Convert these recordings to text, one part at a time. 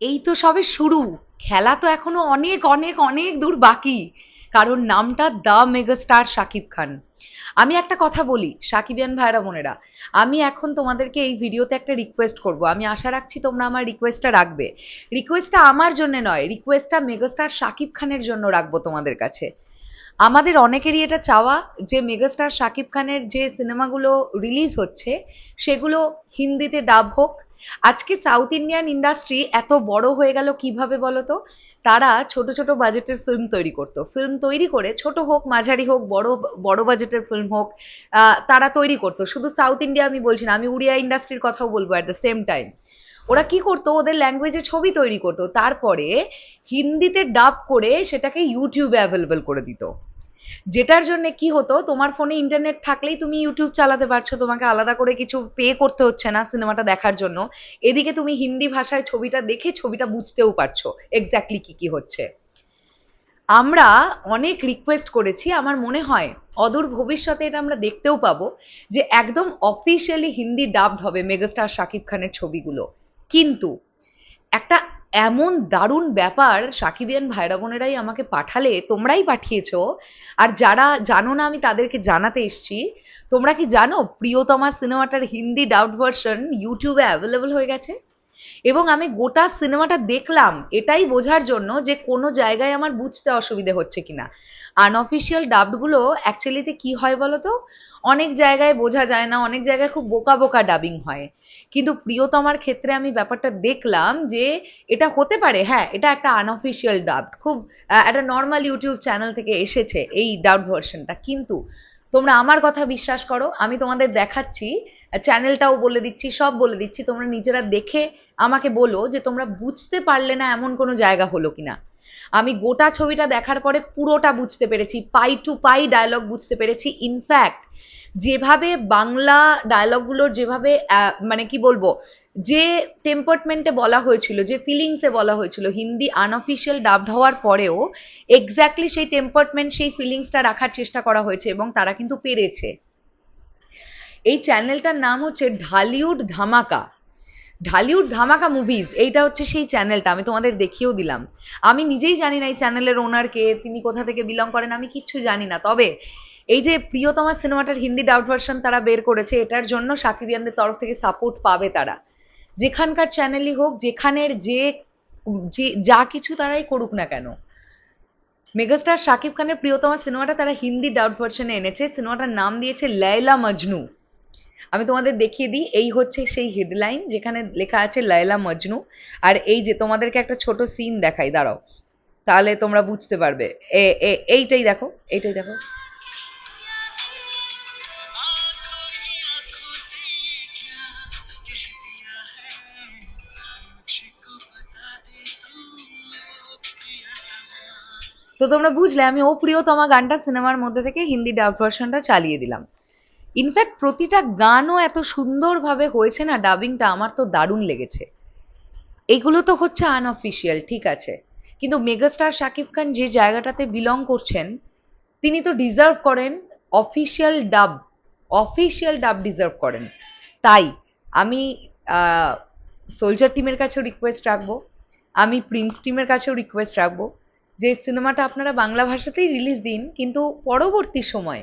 এই তো সবে শুরু। খেলা তো এখনও অনেক অনেক অনেক দূর বাকি। কারণ নামটা দ্য মেগাস্টার শাকিব খান। আমি একটা কথা বলি সাকিবিয়ান ভাইরা বোনেরা। আমি এখন তোমাদেরকে এই ভিডিওতে একটা রিকোয়েস্ট করব। আমি আশা রাখছি তোমরা আমার রিকোয়েস্টটা রাখবে। রিকোয়েস্টটা আমার জন্য নয় রিকোয়েস্টটা মেগাস্টার শাকিব খানের জন্য রাখব তোমাদের কাছে। আমাদের অনেকেরই এটা চাওয়া যে মেগাস্টার শাকিব খানের যে সিনেমাগুলো রিলিজ হচ্ছে, সেগুলো হিন্দিতে ডাব হোক আজকে সাউথ ইন্ডিয়ান ইন্ডাস্ট্রি এত বড় হয়ে গেল কীভাবে বলতো? তারা ছোট ছোট বাজেটের ফিল্ম তৈরি করতো। ফিল্ম তৈরি করে ছোট হোক, মাঝারি হোক, বড় বড় বাজেটের ফিল্ম হোক তারা তৈরি করতো। শুধু সাউথ ইন্ডিয়া আমি বলছি না, আমি উড়িয়া ইন্ডাস্ট্রির কথাও বলব অ্যাট দ্য সেম টাইম ওরা কি করতো? ওদের ল্যাঙ্গুয়েজে ছবি তৈরি করতো। তারপরে হিন্দিতে ডাব করে সেটাকে ইউটিউবে অ্যাভেলেবেল করে দিত। যেটার জন্য কি হতো, তোমার ফোনে ইন্টারনেট থাকলেই তুমি ইউটিউব চালাতে পারছ, তোমাকে আলাদা করে কিছু পে করতে হচ্ছে না সিনেমাটা দেখার জন্য। এদিকে তুমি হিন্দি ভাষায় ছবিটা দেখে ছবিটা বুঝতেও পারছ এক্স্যাক্টলি কি কি হচ্ছে। আমরা অনেক রিকোয়েস্ট করেছি, আমার মনে হয় অদূর ভবিষ্যতে এটা আমরা দেখতেও পাবো যে একদম অফিসিয়ালি হিন্দি ডাবড হবে মেগাস্টার শাকিব খানের ছবিগুলো। কিন্তু একটা এমন দারুণ ব্যাপার সাকিবিয়ান ভাইরা বোনেরাই আমাকে পাঠালে, তোমরাই পাঠিয়েছো। আর যারা জানো না, আমি তাদেরকে জানাতে এসছি। তোমরা কি জানো, প্রিয়তমা সিনেমাটার হিন্দি ডাউট ভার্সন ইউটিউবে অ্যাভেলেবল হয়ে গেছে? এবং আমি গোটা সিনেমাটা দেখলাম, এটাই বোঝার জন্য যে কোনো জায়গায় আমার বুঝতে অসুবিধে হচ্ছে কিনা। আনঅফিসিয়াল ডাবগুলো অ্যাকচুয়ালিতে কি হয় বলো তো? অনেক জায়গায় বোঝা যায় না, অনেক জায়গায় খুব বোকা বোকা ডাবিং হয়। কিন্তু প্রিয়তমার ক্ষেত্রে আমি ব্যাপারটা দেখলাম যে এটা হতে পারে হ্যাঁ এটা একটা আনঅফিসিয়াল ডাব খুব একটা নর্মাল ইউটিউব চ্যানেল থেকে এসেছে এই ডাব ভার্সনটা কিন্তু তোমরা আমার কথা বিশ্বাস করো, আমি তোমাদের দেখাচ্ছি চ্যানেলটাও বলে দিচ্ছি, সব বলে দিচ্ছি, তোমরা নিজেরা দেখে আমাকে বলো যে তোমরা বুঝতে পারলে না এমন কোনো জায়গা হলো কিনা। আমি গোটা ছবিটা দেখার পরে পুরোটা বুঝতে পেরেছি, পাই টু পাই ডায়লগ বুঝতে পেরেছি। ইনফ্যাক্ট যেভাবে বাংলা ডায়লগগুলোর যেভাবে মানে কি বলব, যে টেম্পারমেন্টে বলা হয়েছিল, যে ফিলিংসে বলা হয়েছিল, হিন্দি আনঅফিসিয়াল ডাবড হওয়ার পরেও এক্স্যাক্টলি সেই টেম্পারমেন্ট সেই ফিলিংসটা রাখার চেষ্টা করা হয়েছে এবং তারা কিন্তু পেরেছে। এই চ্যানেলটার নাম হচ্ছে ঢালিউড ধামাকা। ঢালিউড ধামাকা মুভিজ এইটা হচ্ছে সেই চ্যানেলটা আমি তোমাদের দেখিয়েও দিলাম। আমি নিজেই জানি না এই চ্যানেলের ওনারকে তিনি কোথা থেকে বিলং করেন, আমি কিচ্ছু জানি না। তবে এই যে প্রিয়তমা সিনেমাটার হিন্দি ডাউট ভার্সন তারা বের করেছে, এটার জন্য সাকিবিয়ানদের তরফ থেকে সাপোর্ট পাবে তারা। যেখানকার চ্যানেলই হোক, যেখানের যে যে, যা কিছু তারাই করুক না কেন। মেগাস্টার শাকিব খানের প্রিয়তমা সিনেমাটা তারা হিন্দি ডাউট ভার্সনে এনেছে। সিনেমাটার নাম দিয়েছে লাইলা মজনু। আমি তোমাদের দেখিয়ে দিই, এই হচ্ছে সেই হেডলাইন যেখানে লেখা আছে লাইলা মজনু। আর এই যে তোমাদেরকে একটা ছোট সিন দেখাই, দাঁড়াও। তাহলে তোমরা বুঝতে পারবে। এইটাই দেখো এইটাই দেখো। তো তোমরা বুঝলে, আমি ও প্রিয় প্রিয়তমা গানটা সিনেমার মধ্যে থেকে হিন্দি ডাব ভার্সনটা চালিয়ে দিলাম। ইনফ্যাক্ট প্রতিটা গানও এত সুন্দরভাবে হয়েছে না ডাবিংটা আমার তো দারুণ লেগেছে। এগুলো তো হচ্ছে আনঅফিসিয়াল ঠিক আছে। কিন্তু মেগাস্টার শাকিব খান যে জায়গাটাতে বিলং করছেন, তিনি তো ডিজার্ভ করেন অফিসিয়াল ডাব অফিসিয়াল ডাব ডিজার্ভ করেন। তাই আমি সোলজার টিমের কাছেও রিকোয়েস্ট রাখব, আমি প্রিন্স টিমের কাছেও রিকোয়েস্ট রাখব। যে সিনেমাটা আপনারা বাংলা ভাষাতেই রিলিজ দিন, কিন্তু পরবর্তী সময়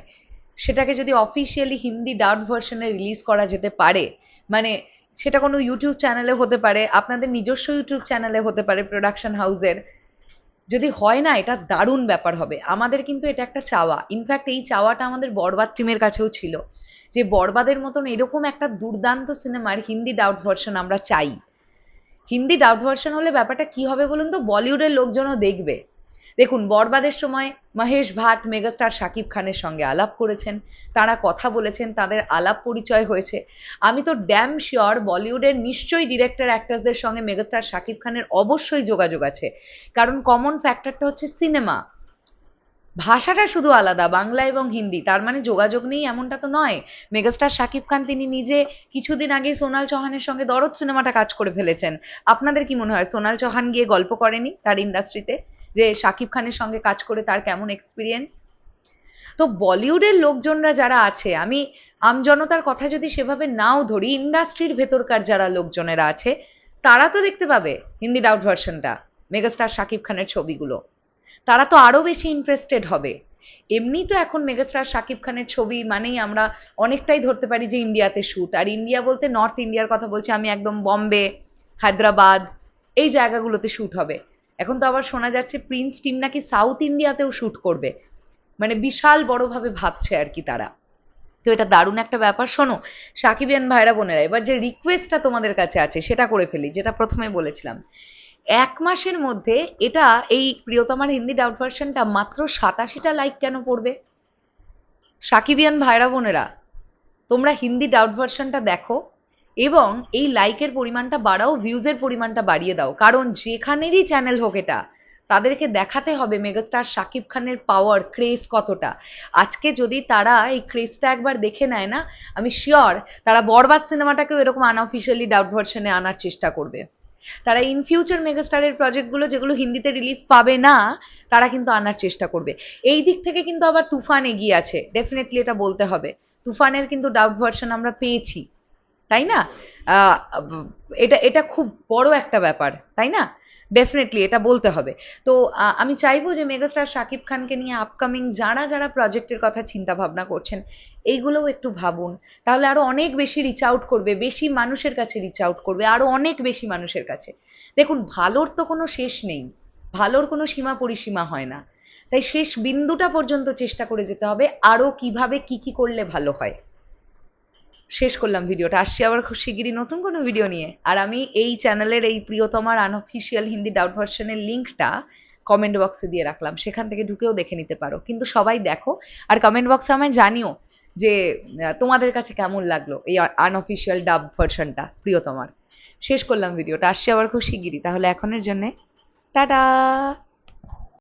সেটাকে যদি অফিসিয়ালি হিন্দি ডাউট ভার্সনে রিলিজ করা যেতে পারে মানে সেটা কোনো ইউটিউব চ্যানেলে হতে পারে, আপনাদের নিজস্ব ইউটিউব চ্যানেলে হতে পারে প্রোডাকশন হাউসের যদি হয় না, এটা দারুণ ব্যাপার হবে। আমাদের কিন্তু এটা একটা চাওয়া। ইনফ্যাক্ট এই চাওয়াটা আমাদের বরবাদ টিমের কাছেও ছিল, যে বরবাদের মতন এরকম একটা দুর্দান্ত সিনেমার হিন্দি ডাউট ভার্সন আমরা চাই। হিন্দি ডাউট ভার্সন হলে ব্যাপারটা কি হবে বলুন তো? বলিউডের লোকজনও দেখবে। দেখুন, বরবাদের সময় মহেশ ভাট মেগাস্টার শাকিব খানের সঙ্গে আলাপ করেছেন, তারা কথা বলেছেন, তাদের আলাপ পরিচয় হয়েছে। আমি তো ড্যাম শিওর বলিউডের নিশ্চয়ই ডিরেক্টর অ্যাক্টার্সদের সঙ্গে মেগাস্টার শাকিব খানের অবশ্যই যোগাযোগ আছে। কারণ কমন ফ্যাক্টরটা হচ্ছে সিনেমা ভাষাটা শুধু আলাদা, বাংলা এবং হিন্দি, তার মানে যোগাযোগ নেই এমনটা তো নয়। মেগাস্টার শাকিব খান তিনি নিজে কিছুদিন আগে সোনাল চৌহানের সঙ্গে দরদ সিনেমাটা কাজ করে ফেলেছেন। আপনাদের কি মনে হয়, সোনাল চৌহান গিয়ে গল্প করেনি তার ইন্ডাস্ট্রিতে যে শাকিব খানের সঙ্গে কাজ করে তার কেমন এক্সপিরিয়েন্স তো বলিউডের লোকজনরা যারা আছে, আমি আমজনতার কথা যদি সেভাবে নাও ধরি ইন্ডাস্ট্রির ভেতরকার যারা লোকজনেরা আছে, তারা তো দেখতে পাবে হিন্দি ডাউট ভার্সনটা মেগাস্টার শাকিব খানের ছবিগুলো। তারা তো আরও বেশি ইন্টারেস্টেড হবে। এমনি তো এখন মেগাস্টার শাকিব খানের ছবি মানেই আমরা অনেকটাই ধরতে পারি যে ইন্ডিয়াতে শ্যুট আর ইন্ডিয়া বলতে নর্থ ইন্ডিয়ার কথা বলছি, আমি একদম বম্বে, হায়দ্রাবাদ, এই জায়গাগুলোতে শ্যুট হবে। এখন তো আবার শোনা যাচ্ছে প্রিন্স টিম নাকি সাউথ ইন্ডিয়াতেও শ্যুট করবে। মানে বিশাল বড়ভাবে ভাবছে আর কি তারা। তো এটা দারুণ একটা ব্যাপার। শোনো সাকিবিয়ান ভাইরা, বোনেরা, এবার যে রিকোয়েস্টটা তোমাদের কাছে আছে, সেটা করে ফেলি, যেটা প্রথমে বলেছিলাম। এক মাসের মধ্যে এটা এই প্রিয়তমার হিন্দি ডাউট ভার্সনটা মাত্র সাতাশিটা লাইক কেন পড়বে? সাকিবিয়ান ভাইরা, বোনেরা, তোমরা হিন্দি ডাউট ভার্সনটা দেখো। এবং এই লাইকের পরিমাণটা বাড়াও ভিউজের পরিমাণটা বাড়িয়ে দাও। কারণ যেখানেরই চ্যানেল হোক এটা, তাদেরকে দেখাতে হবে মেগাস্টার শাকিব খানের পাওয়ার ক্রেজ কতটা। আজকে যদি তারা এই ক্রেজটা একবার দেখে নেয় না, আমি শিওর তারা বরবাদ সিনেমাটাকেও এরকম আনঅফিসিয়ালি ডাউট ভার্সনে আনার চেষ্টা করবে। তারা ইন ফিউচার মেগাস্টারের প্রজেক্টগুলো যেগুলো হিন্দিতে রিলিজ পাবে না, তারা কিন্তু আনার চেষ্টা করবে। এই দিক থেকে কিন্তু আবার তুফান এগিয়ে আছে। ডেফিনেটলি এটা বলতে হবে। তুফানের কিন্তু ডাউট ভার্সন আমরা পেয়েছি। তাই না? এটা এটা খুব বড় একটা ব্যাপার, তাই না? ডেফিনেটলি এটা বলতে হবে। তো আমি চাইব যে মেগাস্টার শাকিব খানকে নিয়ে আপকামিং যারা যারা প্রজেক্টের কথা চিন্তা ভাবনা করছেন, এইগুলোও একটু ভাবুন। তাহলে আরও অনেক বেশি রিচ আউট করবে, বেশি মানুষের কাছে রিচ আউট করবে, আরও অনেক বেশি মানুষের কাছে। দেখুন, ভালোর তো কোনো শেষ নেই। ভালোর কোনো সীমা পরিসীমা হয় না। তাই শেষ বিন্দুটা পর্যন্ত চেষ্টা করে যেতে হবে, আরও কীভাবে কি কি করলে ভালো হয়। শেষ করলাম ভিডিওটা। আসছি আবার খুব শিগগিরই নতুন কোনো ভিডিও নিয়ে। আর আমি এই চ্যানেলের এই প্রিয়তমার আনঅফিসিয়াল হিন্দি ডাউট ভার্সনের লিঙ্কটা কমেন্ট বক্সে দিয়ে রাখলাম। সেখান থেকে ঢুকেও দেখে নিতে পারো। কিন্তু সবাই দেখো আর কমেন্ট বক্সে আমায় জানিও যে তোমাদের কাছে কেমন লাগল এই আনঅফিসিয়াল ডাব ভার্সনটা প্রিয়তমার। শেষ করলাম ভিডিওটা আসছি আবার খুব শিগগিরই। তাহলে এখনের জন্যে টাটা!